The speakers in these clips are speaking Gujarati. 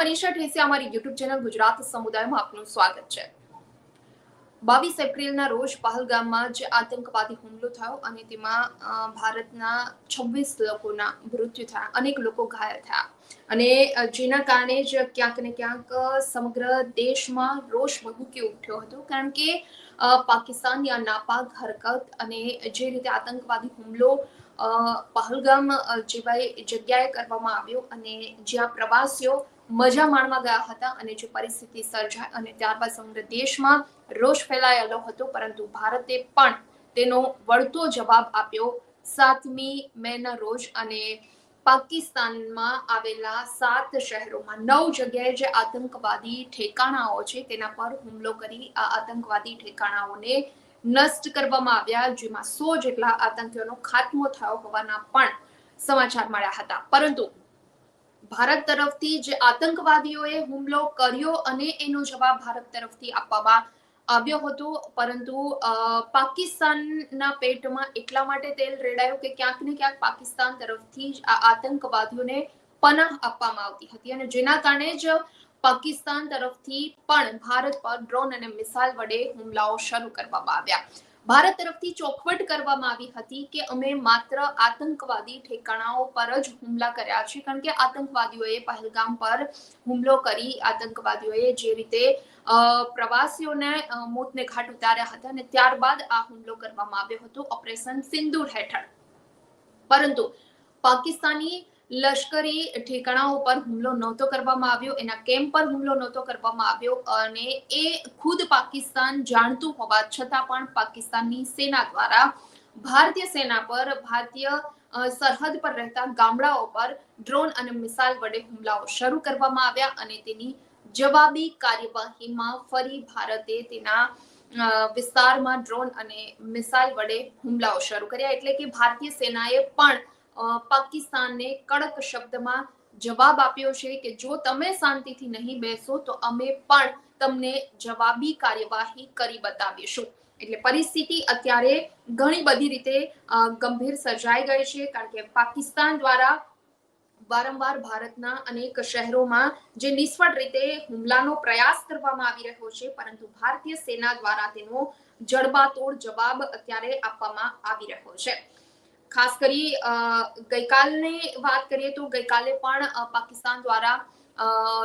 મનીષા ઠેસિયા અમારી યુટ્યુબ ચેનલ ગુજરાત સમુદાયમાં આપનું સ્વાગત છે. બાવીસ એપ્રિલના રોજ પહલગામમાં જે આતંકવાદી હુમલો થયો અને તેમાં ભારતના છવ્વીસ લોકોના મૃત્યુ થયા અનેક લોકો ઘાયલ થયા. અને જેના કારણે જ ક્યાંક ને ક્યાંક સમગ્ર દેશમાં રોષ ભભૂકી ઉઠ્યો હતો. કારણ કે પાકિસ્તાનની આ નાપાક હરકત અને જે રીતે આતંકવાદી હુમલો પહલગામ અ, જેવા જગ્યાએ કરવામાં આવ્યો અને જ્યાં પ્રવાસીઓ મજા માણવા ગયા હતા અને જે પરિસ્થિતિ સર્જાય અને ત્યારબાદ સમગ્ર દેશમાં રોષ ફેલાયેલો હતો, પરંતુ ભારતે પણ તેનો વળતો જવાબ આપ્યો. સાતમી મેના રોજ અને પાકિસ્તાનમાં આવેલા સાત શહેરોમાં નવ જગ્યાએ જે આતંકવાદી ઠેકાણાઓ છે, તેના પર હુમલો કરી આ આતંકવાદી ઠેકાણાઓને નષ્ટ કરવામાં આવ્યા, જેમાં સો જેટલા આતંકીઓનો ખાત્મો થયો હોવાના પણ સમાચાર મળ્યા હતા. પરંતુ ભારત તરફથી જે આતંકવાદીઓએ હુમલો કર્યો અને એનો જવાબ ભારત તરફથી આપવામાં આવ્યો હતો. પરંતુ પાકિસ્તાનના પેટમાં એટલા માટે તેલ રેડાયું કે ક્યાંક ને ક્યાંક પાકિસ્તાન તરફથી જ આ આતંકવાદીઓને પનાહ આપવામાં આવતી હતી અને જેના કારણે જ પાકિસ્તાન તરફથી પણ ભારત પર ડ્રોન અને મિસાઇલ વડે હુમલાઓ શરૂ કરવામાં આવ્યા. ભારત તરફથી ચોખવટ કરવામાં આવી હતી કે અમે માત્ર આતંકવાદી ઠેકાણાઓ પર જ હુમલા કર્યા છે, કારણ કે આતંકવાદીઓએ પહેલગામ પર હુમલો કરી, આતંકવાદીઓએ જે રીતે પ્રવાસીઓને મોતને ઘાટ ઉતાર્યા હતા અને ત્યારબાદ આ હુમલો કરવામાં આવ્યો હતો ઓપરેશન સિંદૂર હેઠળ. પરંતુ પાકિસ્તાની લશ્કરી ઠેકાણાઓ પર હુમલો નહોતો કરવામાં આવ્યો, એના કેમ્પ પર હુમલો નહોતો કરવામાં આવ્યો અને એ ખુદ પાકિસ્તાન જાણતું હોવા છતાં પણ પાકિસ્તાનની સેના દ્વારા ભારતીય સેના પર, ભારતીય સરહદ પર રહેતા ગામડાઓ પર ડ્રોન અને મિસાઇલ વડે હુમલાઓ શરૂ કરવામાં આવ્યા અને તેની જવાબી કાર્યવાહીમાં ફરી ભારતે તેના વિસ્તારમાં ડ્રોન અને મિસાઇલ વડે હુમલાઓ શરૂ કર્યા. એટલે કે ભારતીય સેનાએ પણ પાકિસ્તાનને કડક શબ્દમાં જવાબ આપ્યો છે કે જો તમે શાંતિથી નહીં બેસો, તો અમે પણ તમને જવાબી કાર્યવાહી કરી બતાવીશું. એટલે પરિસ્થિતિ અત્યારે ઘણી બધી રીતે ગંભીર સર્જાઈ ગઈ છે, કારણ કે પાકિસ્તાન દ્વારા વારંવાર ભારતના અનેક શહેરોમાં જે નિષ્ફળ રીતે હુમલાનો પ્રયાસ કરવામાં આવી રહ્યો છે, પરંતુ ભારતીય સેના દ્વારા તેનો જડબાતોડ જવાબ અત્યારે આપવામાં આવી રહ્યો છે. ખાસ કરી ગઈકાલની વાત કરીએ તો ગઈકાલે પણ પાકિસ્તાન દ્વારા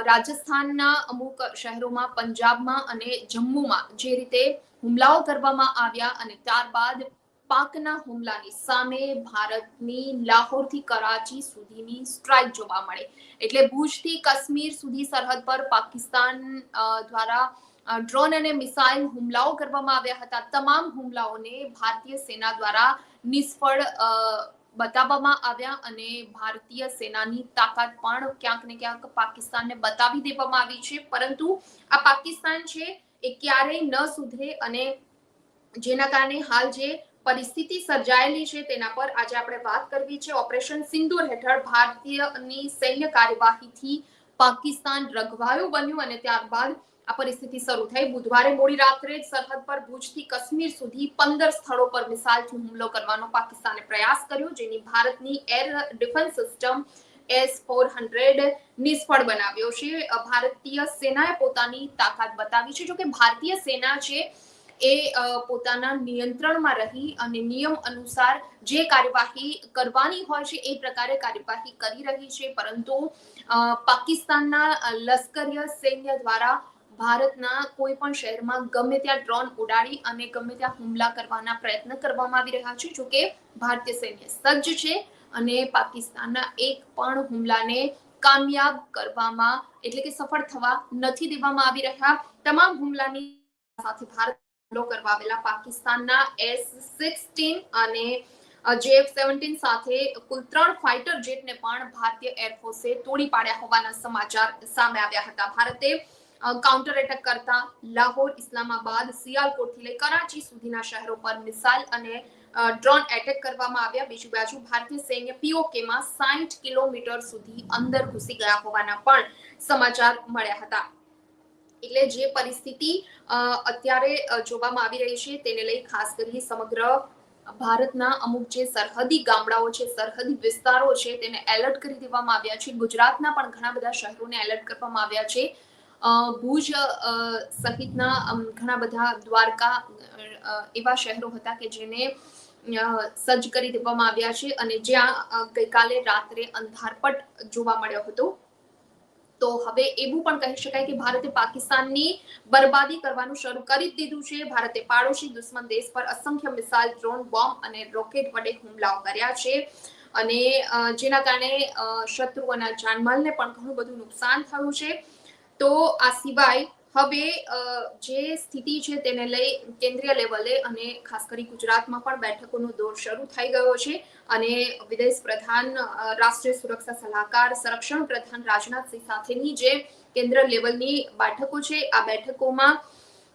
રાજસ્થાનના અમુક શહેરોમાં, પંજાબમાં અને જમ્મુમાં જે રીતે હુમલાઓ કરવામાં આવ્યા અને ત્યારબાદ પાકના હુમલાની સામે ભારતની લાહોરથી કરાચી સુધીની સ્ટ્રાઇક જોવા મળે. એટલે ભુજથી કાશ્મીર સુધી સરહદ પર પાકિસ્તાન દ્વારા ડ્રોન અને મિસાઇલ હુમલાઓ કરવામાં આવ્યા હતા. તમામ હુમલાઓને ભારતીય સેના દ્વારા નિષ્ફળ બતાવવામાં આવ્યા અને ભારતીય સેનાની તાકાત પણ ક્યાંક ને ક્યાંક પાકિસ્તાનને બતાવી દેવામાં આવી છે. પરંતુ આ પાકિસ્તાન છે એ ક્યારેય ન સુધરે અને જેના કારણે હાલ જે પરિસ્થિતિ સર્જાયેલી છે તેના પર આજે આપણે વાત કરવી છે. ઓપરેશન સિંદુર હેઠળ ભારતીયની સૈન્ય કાર્યવાહીથી પાકિસ્તાન રઘવાયું બન્યું અને ત્યારબાદ આ પરિસ્થિતિ શરૂ થઈ. બુધવારે મોડી રાત્રે સરહદ પર ભુજથી કાશ્મીર સુધી પંદર સ્થળો પર મિસાઇલથી હુમલો કરવાનો પાકિસ્તાને પ્રયાસ કર્યો, જેની ભારતની air defence system S four hundred નિષ્ફળ બનાવ્યો છે. ભારતીય સેનાએ પોતાની તાકાત બતાવી છે. જોકે ભારતીય સેના છે એ પોતાના નિયંત્રણમાં રહી અને નિયમ અનુસાર જે કાર્યવાહી કરવાની હોય છે એ પ્રકારે કાર્યવાહી કરી રહી છે. પરંતુ પાકિસ્તાનના લશ્કરીય સૈન્ય દ્વારા ભારતના કોઈ પણ શહેરમાં ગમે ત્યાં ડ્રોન ઉડાડી અને ગમે ત્યાં હુમલા કરવાના પ્રયત્ન કરવામાં આવી રહ્યા છે, જોકે ભારતીય સૈન્ય સજ્જ છે અને પાકિસ્તાનના એક પણ હુમલાને કામયાબ કરવામાં એટલે કે સફળ થવા નથી દેવામાં આવી રહ્યા. તમામ હુમલાની સાથે ભારત હુમલો કરવા આવેલા પાકિસ્તાનના એસ સિક્સટીન અને જેએફ સેવન્ટીન સાથે કુલ ત્રણ ફાઇટર જેટને પણ ભારતીય એરફોર્સે તોડી પાડ્યા હોવાના સમાચાર સામે આવ્યા હતા. ભારતે કાઉન્ટર એટેક કરતા લાહોર, ઇસ્લામાબાદ, સિયાલકોટથી લઈ કરાચી સુધીના શહેરો પર મિસાઇલ અને ડ્રોન એટેક કરવામાં આવ્યા. બીજી બાજુ ભારતીય સૈન્ય પીઓકેમાં સાઠ કિલોમીટર સુધી અંદર ઘૂસી ગયા હોવાના પણ સમાચાર મળ્યા હતા. એટલે જે પરિસ્થિતિ અત્યારે જોવામાં આવી રહી છે તેને લઈ ખાસ કરી સમગ્ર ભારતના અમુક જે સરહદી ગામડાઓ છે, સરહદી વિસ્તારો છે, તેને એલર્ટ કરી દેવામાં આવ્યા છે. ગુજરાતના પણ ઘણા બધા શહેરોને એલર્ટ કરવામાં આવ્યા છે. ભુજ સહિતના ઘણા બધા દ્વારકા એવા શહેરો હતા કે જેને સજ્જ કરી દેવામાં આવ્યા છે અને જ્યાં ગઈકાલે રાત્રે અંધારપટ જોવા મળ્યો હતો. તો હવે એવું પણ કહી શકાય કે ભારતે પાકિસ્તાનની બરબાદી કરવાનું શરૂ કરી દીધું છે. ભારતે પાડોશી દુશ્મન દેશ પર અસંખ્ય મિસાઇલ, ડ્રોન, બોમ્બ અને રોકેટ વડે હુમલાઓ કર્યા છે અને જેના કારણે શત્રુઓના જાનમાલને પણ ઘણું બધું નુકસાન થયું છે. તો આ સિવાય હવે જે સ્થિતિ છે તેને લઈ કેન્દ્રીય લેવલે અને ખાસ કરી ગુજરાતમાં પણ બેઠકોનો દોર શરૂ થઈ ગયો છે અને વિદેશ પ્રધાન રાષ્ટ્રીય સુરક્ષા સલાહકાર, સંરક્ષણ પ્રધાન રાજનાથસિંહ સાથેની જે કેન્દ્ર લેવલની બેઠકો છે, આ બેઠકોમાં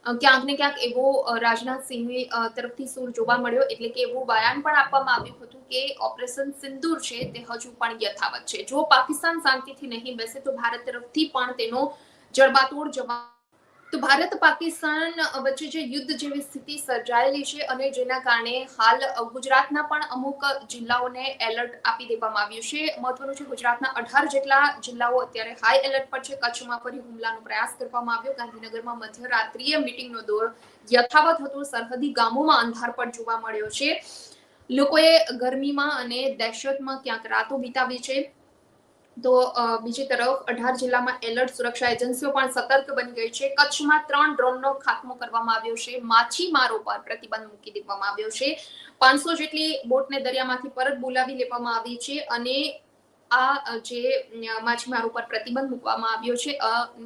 ક્યાંક ને ક્યાંક એવો રાજનાથસિંહ તરફથી સૂર જોવા મળ્યો એટલે કે એવું બયાન પણ આપવામાં આવ્યું હતું કે ઓપરેશન સિંદૂર છે તે હજુ પણ યથાવત છે. જો પાકિસ્તાન શાંતિથી નહીં બેસે તો ભારત તરફથી પણ તેનો જડબાતોડ જવા તો ભારત પાકિસ્તાન વચ્ચે જે યુદ્ધ જેવી સ્થિતિ સર્જાયેલી છે અને જેના કારણે હાલ ગુજરાતના પણ અમુક જિલ્લાઓને એલર્ટ આપી દેવામાં આવ્યું છે. મહત્વનું છે ગુજરાતના અઢાર જેટલા જિલ્લાઓ અત્યારે હાઈ એલર્ટ પર છે. કચ્છમાં ફરી હુમલાનો પ્રયાસ કરવામાં આવ્યો. ગાંધીનગરમાં મધ્યરાત્રિએ મીટિંગનો દોર યથાવત હતો. સરહદી ગામોમાં અંધાર પણ જોવા મળ્યો છે. લોકોએ ગરમીમાં અને દહેશતમાં ક્યાંક રાતો વિતાવી છે. તો બીજી તરફ અઢાર જિલ્લામાં એલર્ટ સુરક્ષા એજન્સીઓ પણ સતર્ક બની ગઈ છે. કચ્છમાં ત્રણ ડ્રોનનો ખાત્મો કરવામાં આવ્યો છે. માછીમારો પર પ્રતિબંધ મૂકી દેવામાં આવ્યો છે. પાંચસો જેટલી બોટને દરિયામાંથી પરત બોલાવી લેવામાં આવી છે અને આ જે માછીમારો પર પ્રતિબંધ મૂકવામાં આવ્યો છે.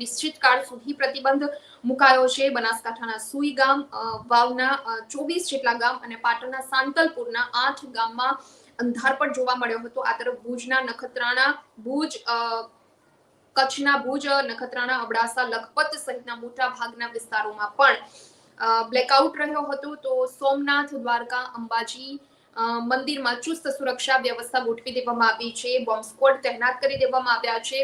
નિશ્ચિત કાળ સુધી પ્રતિબંધ મુકાયો છે. બનાસકાંઠાના સુઈ ગામ વાવના ચોવીસ જેટલા ગામ અને પાટણના સાંતલપુરના આઠ ગામમાં અંધારપટ જોવા મળ્યો હતો. આ તરફ ભુજના નખત્રાણા ભુજ કચ્છના ભુજ, નખત્રાણા, અબડાસા, લખપત સહિતના મોટા ભાગના વિસ્તારોમાં પણ બ્લેકઆઉટ રહ્યો હતો. તો સોમનાથ, દ્વારકા, અંબાજી મંદિરમાં ચુસ્ત સુરક્ષા વ્યવસ્થા ગોઠવી દેવામાં આવી છે. બોમ્બ સ્ક્વોડ તહેનાત કરી દેવામાં આવ્યા છે.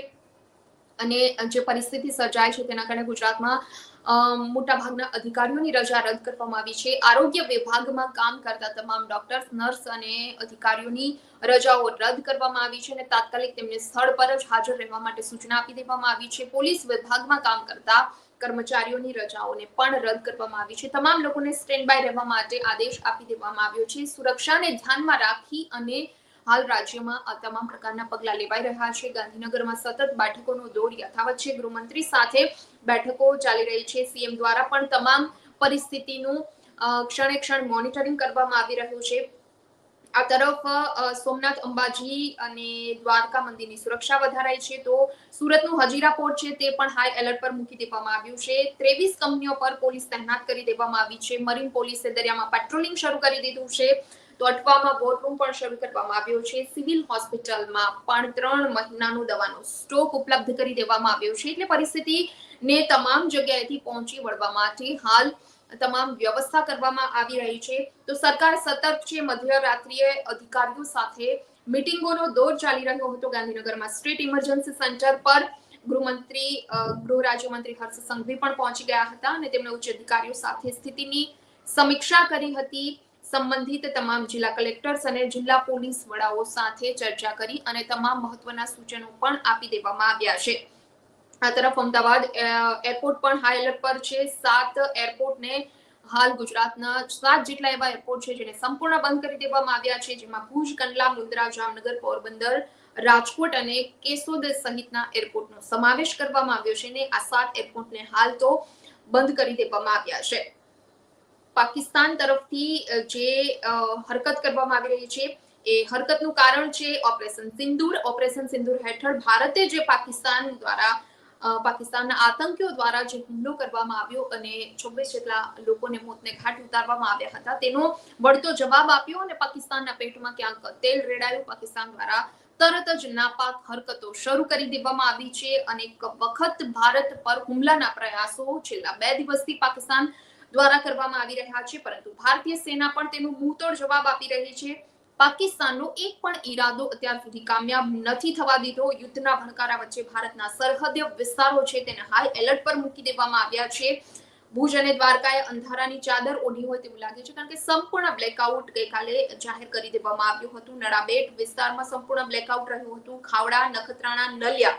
અને જે પરિસ્થિતિ સર્જાય છે તેના કારણે ગુજરાતમાં મોટાભાગના અધિકારીઓની રજા રદ કરવામાં આવી છે. આરોગ્ય વિભાગમાં કામ કરતા તમામ ડોક્ટર્સ, નર્સ અને અધિકારીઓની રજાઓ રદ કરવામાં આવી છે અને તાત્કાલિક તેમને સ્થળ પર જ હાજર રહેવા માટે સૂચના આપી દેવામાં આવી છે. પોલીસ વિભાગમાં કામ કરતા કર્મચારીઓની રજાઓને પણ રદ કરવામાં આવી છે. તમામ લોકોને સ્ટેન્ડ બાય રહેવા માટે આદેશ આપી દેવામાં આવ્યો છે. સુરક્ષાને ધ્યાનમાં રાખી અને હાલ રાજ્યમાં આ તમામ પ્રકારના પગલા લેવાઈ રહ્યા છે. ગાંધીનગરમાં સતત બેઠકોનો દોર યથાવત છે. ગૃહમંત્રી સાથે બેઠકો ચાલી રહી છે. સીએમ દ્વારા પણ તમામ પરિસ્થિતિનું ક્ષણે ક્ષણ મોનિટરિંગ કરવામાં આવી રહ્યું છે. આ તરફ સોમનાથ અંબાજી અને દ્વારકા મંદિરની સુરક્ષા વધારાઈ છે. તો સુરતનું હજીરા પોર્ટ છે તે પણ હાઈ એલર્ટ પર મૂકી દેવામાં આવ્યું છે. ત્રેવીસ કંપનીઓ પર પોલીસ તહેનાત કરી દેવામાં આવી છે. મરીન પોલીસે દરિયામાં પેટ્રોલિંગ શરૂ કરી દીધું છે. તો અટવામાં વોરરૂમ પણ શરૂ કરવામાં આવ્યો છે. સિવિલ હોસ્પિટલમાં પણ ત્રણ મહિનાનો દવાનો સ્ટોક ઉપલબ્ધ કરી દેવામાં આવ્યો છે. એટલે પરિસ્થિતિને તમામ જગ્યાએથી પહોંચી વળવા માટે હાલ તમામ વ્યવસ્થા કરવામાં આવી રહી છે. તો સરકાર સતર્ક છે. મધ્યરાત્રિએ અધિકારીઓ સાથે મિટિંગોનો દોર ચાલી રહ્યો હતો ગાંધીનગરમાં. સ્ટેટ ઇમરજન્સી સેન્ટર પર ગૃહમંત્રી ગૃહ રાજ્યમંત્રી હર્ષ સંઘવી પણ પહોંચી ગયા હતા અને તેમણે ઉચ્ચ અધિકારીઓ સાથે સ્થિતિની સમીક્ષા કરી હતી. સંબંધિત તમામ જિલ્લા કલેક્ટર્સ અને જિલ્લા પોલીસ વડાઓ સાથે ચર્ચા કરી અને તમામ મહત્વના સૂચનો પણ આપી દેવામાં આવ્યા છે. આ તરફ અમદાવાદ એરપોર્ટ પણ હાઈ એલર્ટ પર છે. સાત એરપોર્ટને હાલ ગુજરાતના સાત જેટલા એવા એરપોર્ટ છે જેને સંપૂર્ણ બંધ કરી દેવામાં આવ્યા છે, જેમાં ભુજ, કંડલા, મુન્દ્રા, જામનગર, પોરબંદર, રાજકોટ અને કેશોદ સહિતના એરપોર્ટનો સમાવેશ કરવામાં આવ્યો છે ને આ સાત એરપોર્ટને હાલ તો બંધ કરી દેવામાં આવ્યા છે. પાકિસ્તાન તરફથી જે હરકત કરવામાં આવી રહી છે, એ હરકતનું કારણ છે ઓપરેશન સિંદૂર. ઓપરેશન સિંદૂર હેઠળ ભારતે જે પાકિસ્તાન દ્વારા પાકિસ્તાનના આતંકીઓ દ્વારા જે હુમલો કરવામાં આવ્યો અને છવ્વીસ જેટલા લોકોને મોતને ઘાટ ઉતારવામાં આવ્યા હતા, તેનો વળતો જવાબ આપ્યો અને પાકિસ્તાનના પેટમાં ક્યાંક તેલ રેડાયું. પાકિસ્તાન દ્વારા તરત જ નાપાક હરકતો શરૂ કરી દેવામાં આવી છે. અનેક વખત ભારત પર હુમલાના પ્રયાસો છેલ્લા બે દિવસથી પાકિસ્તાન દ્વારા કરવામાં આવી રહ્યા છે, પરંતુ ભારતીય સેના પણ તેનો મુંહતોડ જવાબ આપી રહી છે. પાકિસ્તાનનો એક પણ ઈરાદો અત્યાર સુધી કામયાબ નથી થવા દીધો. યુદ્ધના ભણકારા વચ્ચે ભારતના સરહદ વિસ્તારો છે તેને હાઈ એલર્ટ પર મૂકી દેવામાં આવ્યા છે. ભુજ અને દ્વારકાએ અંધારાની ચાદર ઓઢી હોય તેવું લાગે છે, કારણ કે સંપૂર્ણ બ્લેકઆઉટ ગઈકાલે જાહેર કરી દેવામાં આવ્યું હતું. નડાબેટ વિસ્તારમાં સંપૂર્ણ બ્લેકઆઉટ રહ્યું હતું. ખાવડા, નખત્રાણા, નલિયા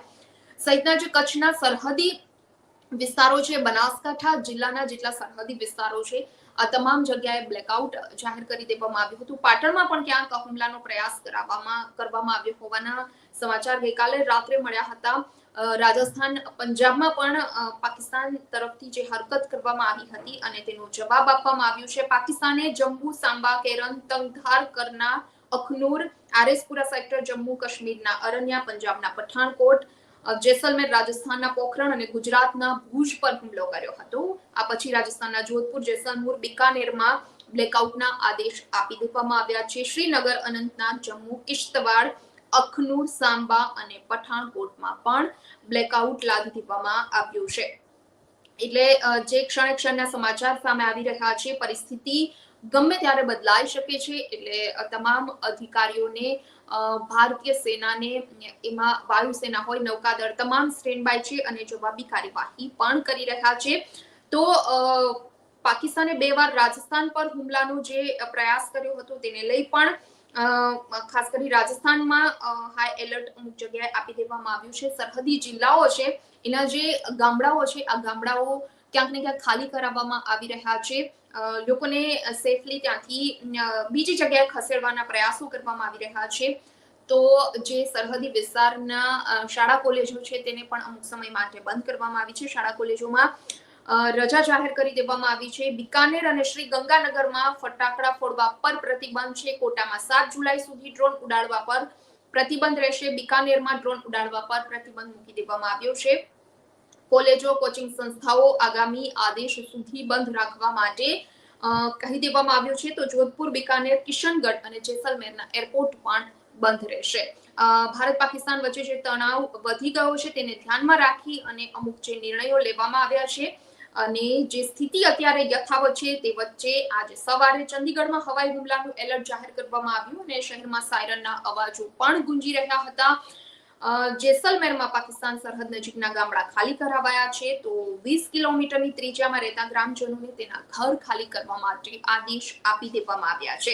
સહિતના જે કચ્છના સરહદી વિસ્તારો છે, બનાસકાંઠા જિલ્લાના જેટલા સરહદી વિસ્તારો છે, આ તમામ જગ્યાએ બ્લેકઆઉટ જાહેર કરી દેવામાં આવ્યું હતું. પાટણમાં પણ ક્યાંક હુમલાનો પ્રયાસ કરાવવામાં, કરવામાં આવ્યો હોવાના સમાચાર ગઈકાલે રાત્રે મળ્યા હતા. રાજસ્થાન, પંજાબમાં પણ પાકિસ્તાન તરફથી જે હરકત કરવામાં આવી હતી અને તેનો જવાબ આપવામાં આવ્યો છે. પાકિસ્તાને જમ્મુ, સાંબા, કેરન, તંગધાર, કરના, અખનૂર, આરેસપુરા સેક્ટર જમ્મુ કાશ્મીરના અરણ્યા, પંજાબના પઠાણકોટ જેસલમેર રાજસ્થાનના પોખરણ અને ગુજરાતના ભુજ પર હુમલો કર્યો હતો. આ પછી રાજસ્થાનના જોધપુર, જેસલમુર, બિકાનેરમાં બ્લેકઆઉટના આદેશ આપી દેવામાં આવ્યા છે. શ્રીનગર, અનંતનાગ, જમ્મુ, કિશ્તવાડ, અખનૂર, સાંબા અને પઠાણકોટમાં પણ બ્લેકઆઉટ લાદી દેવામાં આવ્યું છે. એટલે જે ક્ષણે ક્ષણના સમાચાર સામે આવી રહ્યા છે, પરિસ્થિતિ ગમે ત્યારે બદલાઈ શકે છે, એટલે તમામ અધિકારીઓને ભારતીય સેનાને, એમાં વાયુસેના હોય, નૌકાદળ તમામ સ્ટેન્ડ બાય છે અને જવાબી કાર્યવાહી પણ કરી રહ્યા છે. તો પાકિસ્તાને બે વાર રાજસ્થાન પર હુમલાનો જે પ્રયાસ કર્યો હતો તેને લઈ પણ ખાસ કરી રાજસ્થાનમાં હાઈ એલર્ટ અમુક જગ્યાએ આપી દેવામાં આવ્યું છે. સરહદી જિલ્લાઓ છે, એના જે ગામડાઓ છે, આ ગામડાઓ ક્યાંક ને ક્યાંક ખાલી કરાવવામાં આવી રહ્યા છે. લોકોને સેફલી ત્યાંથી બીજી જગ્યાએ ખસેડવાના પ્રયાસો કરવામાં આવી રહ્યા છે. તો જે સરહદી વિસ્તારના શાળા કોલેજો છે તેને પણ અમુક સમય માટે બંધ કરવામાં આવી છે. શાળા કોલેજોમાં રજા જાહેર કરી દેવામાં આવી છે. બિકાનેર અને શ્રી ગંગાનગરમાં ફટાકડા ફોડવા પર પ્રતિબંધ છે. કોટામાં સાત જુલાઈ સુધી ડ્રોન ઉડાડવા પર પ્રતિબંધ રહેશે. બિકાનેરમાં ડ્રોન ઉડાડવા પર પ્રતિબંધ મૂકી દેવામાં આવ્યો છે. કોલેજો, કોચિંગ સંસ્થાઓ આગામી આદેશ સુધી બંધ રાખવા માટે કહી દેવામાં આવ્યું છે. તો જોધપુર બિકાનેર, કિશનગઢ અને જેસલમેરના એરપોર્ટ પણ બંધ રહેશે. ભારત પાકિસ્તાન વચ્ચે જે તણાવ વધી ગયો છે તેને ધ્યાનમાં રાખી અને અમુક જે નિર્ણયો લેવામાં આવ્યા છે અને જે સ્થિતિ અત્યારે યથાવત છે તે વચ્ચે આજે સવારે ચંદીગઢમાં હવાઈ હુમલાનું એલર્ટ જાહેર કરવામાં આવ્યું અને શહેરમાં સાયરનના અવાજો પણ ગુંજી રહ્યા હતા. જેસલમેરમાં પાકિસ્તાન સરહદ નજીકના ગામડા ખાલી કરાવાયા છે, તો વીસ કિલોમીટરની ત્રિજ્યામાં રહેતા ગ્રામજનોને તેના ઘર ખાલી કરવા માટે આદેશ આપી દેવામાં આવ્યા છે.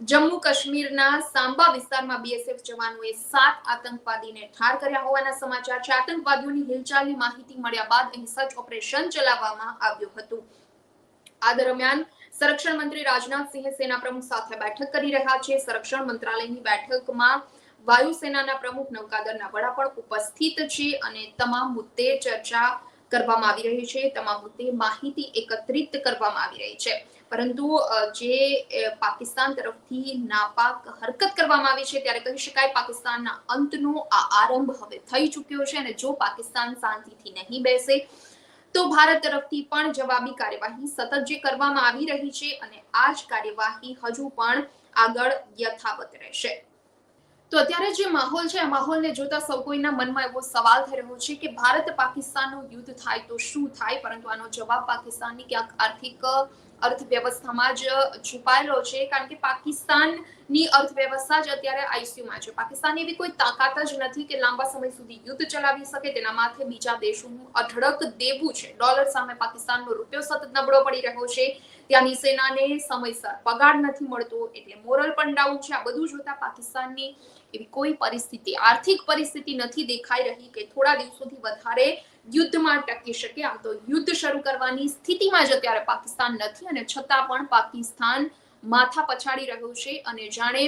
જમ્મુ કાશ્મીરના સાંબા વિસ્તારમાં બીએસએફ જવાનોએ સાત આતંકવાદીને ઠાર કર્યા હોવાના સમાચાર છે. આતંકવાદીઓની હિલચાલની માહિતી મળ્યા બાદ અહીં સર્ચ ઓપરેશન ચલાવવામાં આવ્યું હતું. આ દરમિયાન સંરક્ષણ મંત્રી રાજનાથસિંહે સેના પ્રમુખ સાથે બેઠક કરી રહ્યા છે. સંરક્ષણ મંત્રાલયની બેઠકમાં વાયુસેનાના પ્રમુખ નૌકાદળના વડા પણ ઉપસ્થિત છે અને તમામ મુદ્દે ચર્ચા કરવામાં આવી રહી છે. તમામ મુદ્દે માહિતી એકત્રિત કરવામાં આવી રહી છે. પરંતુ જે પાકિસ્તાન તરફથી નાપાક હરકત કરવામાં આવી છે ત્યારે કહી શકાય પાકિસ્તાનના અંતનો આ આરંભ હવે થઈ ચૂક્યો છે અને જો પાકિસ્તાન શાંતિથી નહીં બેસે, તો ભારત તરફથી પણ જવાબી કાર્યવાહી સતત જે કરવામાં આવી રહી છે અને આ જ કાર્યવાહી હજુ પણ આગળ યથાવત રહેશે. તો અત્યારે જે માહોલ છે, આ માહોલને જોતા સૌ કોઈના મનમાં એવો સવાલ થઈ રહ્યો છે કે ભારત પાકિસ્તાનનું યુદ્ધ થાય તો શું થાય? પરંતુ આનો જવાબ પાકિસ્તાનની ક્યાંક આર્થિક, અર્થવ્યવસ્થામાં જ છુપાયેલો છે. કારણ કે પાકિસ્તાનની અર્થવ્યવસ્થા જ અત્યારે આઈસીયુમાં છે. પાકિસ્તાનની એવી કોઈ તાકાત જ નથી કે લાંબા સમય સુધી યુદ્ધ ચલાવી શકે. તેના માથે બીજા દેશોનું અઢળક દેવું છે. ડોલર સામે પાકિસ્તાનનો રૂપિયો સતત નબળો પડી રહ્યો છે. ત્યાંની સેનાને સમયસર પગાર નથી મળતો. એટલે મોરલ પણ ડાઉન છે. આ બધું જોતા પાકિસ્તાનની એવી કોઈ પરિસ્થિતિ, આર્થિક પરિસ્થિતિ નથી દેખાઈ રહી કે થોડા દિવસોથી વધારે યુદ્ધમાં ટકી શકે. આમ તો યુદ્ધ શરૂ કરવાની સ્થિતિમાં જ અત્યારે પાકિસ્તાન નથી અને છતાં પણ પાકિસ્તાન માથા પછાડી રહ્યું છે. અને જાણે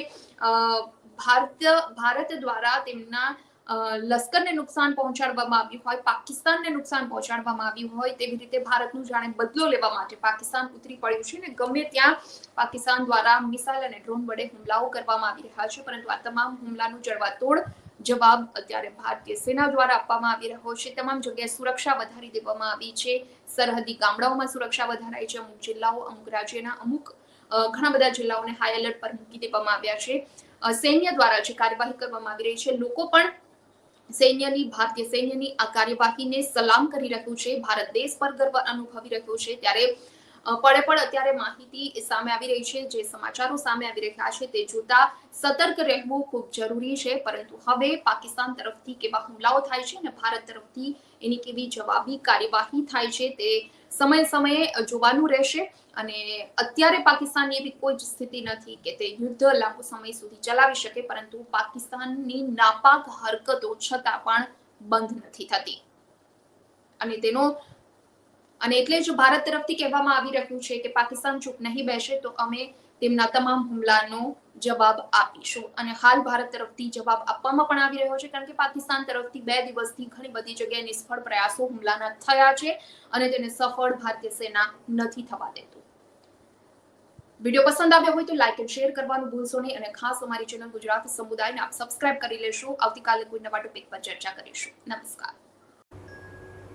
ભારત ભારત દ્વારા તેમના લશ્કરને નુકસાન પહોંચાડવામાં આવ્યું હોય, પાકિસ્તાનને નુકસાન પહોંચાડવામાં આવ્યું હોય, તેવી રીતે ભારતનું જાણે બદલો લેવા માટે પાકિસ્તાન ઉતરી પડ્યું છે ને ગમે ત્યાં પાકિસ્તાન દ્વારા મિસાઇલ અને ડ્રોન વડે હુમલાઓ કરવામાં આવી રહ્યા છે, પરંતુ આ તમામ હુમલાનું જડબાતોડ જવાબ અત્યારે ભારતીય સેના દ્વારા આપવામાં આવી રહ્યો છે. તમામ જગ્યાએ સુરક્ષા વધારી દેવામાં આવી છે. સરહદી ગામડાઓમાં સુરક્ષા વધારાઈ છે. અમુક જિલ્લાઓ, અમુક રાજ્યના અમુક ઘણા બધા જિલ્લાઓને હાઈ એલર્ટ પર મૂકી દેવામાં આવ્યા છે. સૈન્ય દ્વારા જે કાર્યવાહી કરવામાં આવી રહી છે, લોકો પણ સૈન્યની ભારતીય સૈન્યની આ કાર્યવાહીને સલામ કરી રહ્યું છે. ભારત દેશ પર ગર્વ અનુભવી રહ્યું છે. ત્યારે પડે પણ અત્યારે માહિતી સામે આવી રહી છે, જે સમાચારો સામે આવી રહ્યા છે તે જોતા સતર્ક રહેવું ખૂબ જરૂરી છે, પરંતુ હવે પાકિસ્તાન તરફથી કેવા હુમલાઓ થાય છે અને ભારત તરફથી એની કેવી જવાબી કાર્યવાહી થાય છે તે સમય સમયે જોવાનું રહેશે. અને અત્યારે પાકિસ્તાનની એવી કોઈ જ સ્થિતિ નથી કે તે યુદ્ધ લાંબો સમય સુધી ચલાવી શકે, પરંતુ પાકિસ્તાનની નાપાક હરકતો છતાં પણ બંધ નથી થતી. અને તેનો અને એટલે જ ભારત તરફથી કહેવામાં આવી રહ્યું છે કે પાકિસ્તાન ચૂપ નહીં બેસે તો અમે તેમના તમામ હુમલાનો જવાબ આપીશું. અને હાલ ભારત તરફથી જવાબ આપવામાં પણ આવી રહ્યો છે, કારણ કે પાકિસ્તાન તરફથી બે દિવસથી ઘણી બધી જગ્યાએ નિષ્ફળ પ્રયાસો હુમલાના થયા છે અને તેને સફળ ભારતીય સેના નથી થવા દેતું. વીડિયો પસંદ આવ્યો હોય તો લાઇક એન્ડ શેર કરવાનું ભૂલશો નહીં અને ખાસ અમારી ચેનલ ગુજરાત સમુદાયને આપ સબસ્ક્રાઇબ કરી લેશો. આવતીકાલે કોઈ નવા ટોપિક પર ચર્ચા કરીશું. નમસ્કાર.